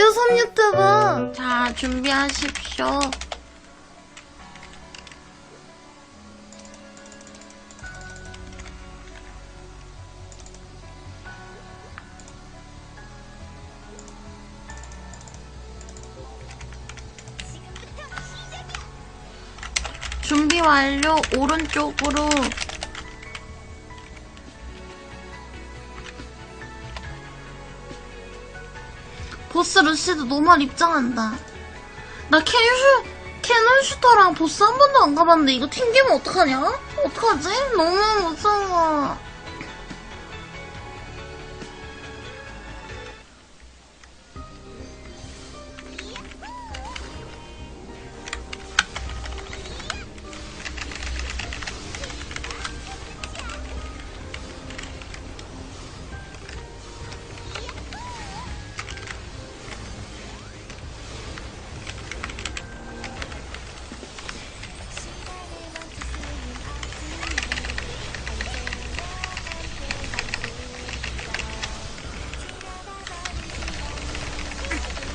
뼈섬 유튜브. 자, 준비하십시오. 준비 완료. 오른쪽으로. 보스 루시드 노멀 입장한다. 나 캐슈, 캐논 슈터랑 보스 한 번도 안 가봤는데 이거 튕기면 어떡하냐? 어떡하지? 너무 무서워.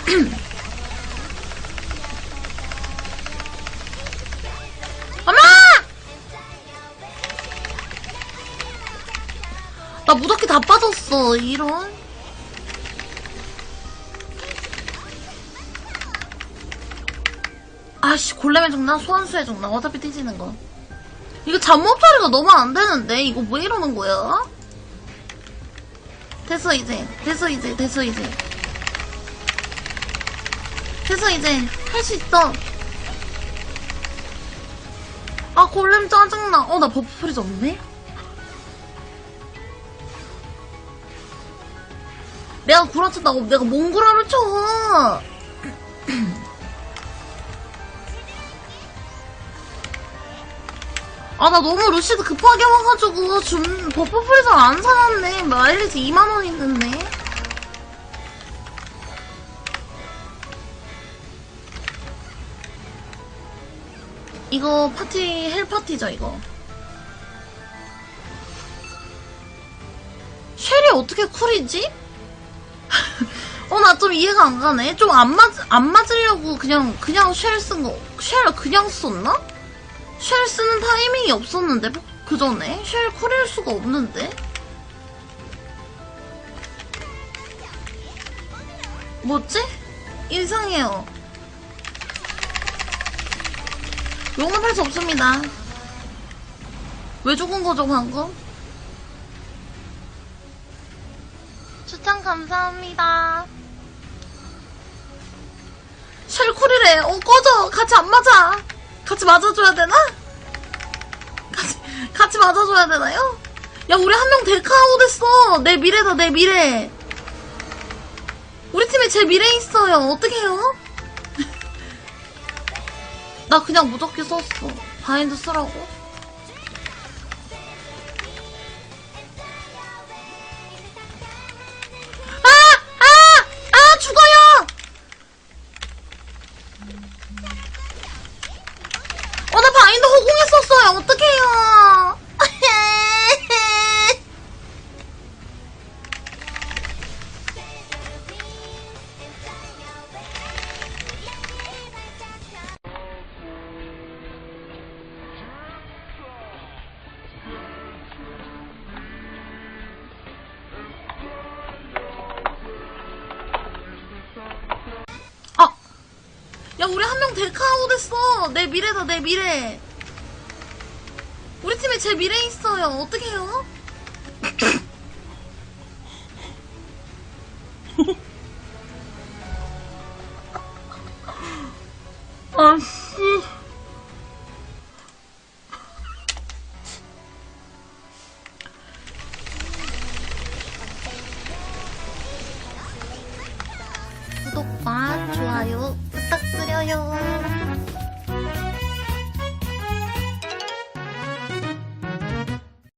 엄마! 나 무적기 다 빠졌어, 이런. 아씨, 골렘의 정나, 소환수의 정나, 어차피 뒤지는 거. 이거 잠못 처리가 너무 안 되는데? 이거 왜 이러는 거야? 됐어, 이제. 됐어, 이제. 됐어, 이제. 됐어, 이제. 할 수 있어. 아, 골렘 짜증나. 어, 나 버프 프리즈 없네? 내가 구라쳤다고 내가 몽구라를 쳐. 아, 나 너무 루시드 급하게 와가지고, 준, 버프 프리즈 안 사놨네. 마일리지 2만원 있는데. 이거 파티, 헬 파티죠, 이거. 쉘이 어떻게 쿨이지? 어, 나 좀 이해가 안 가네. 좀 안 맞, 안 맞으려고 그냥, 그냥 쉘 쓴 거, 쉘 그냥 썼나? 쉘 쓰는 타이밍이 없었는데, 그 전에? 쉘 쿨일 수가 없는데? 뭐지? 이상해요. 용납할 수 없습니다. 왜 죽은 거죠, 방금? 추천 감사합니다. 쉘쿨이래. 어, 꺼져. 같이 안 맞아. 같이 맞아줘야 되나? 같이, 같이 맞아줘야 되나요? 야, 우리 한 명 데카아웃 됐어. 내 미래다, 내 미래. 우리 팀에 제 미래 있어요. 어떡해요? 나 그냥 무적기 썼어. 바인드 쓰라고. 아! 아! 아! 죽어요! 어, 나 바인드 허공했었어요. 어떡해요. 아! 야, 우리 한 명 데카아웃 됐어. 내 미래다, 내 미래. 우리 팀에 제 미래 있어요. 어떡해요? 구독과 좋아요 부탁드려요.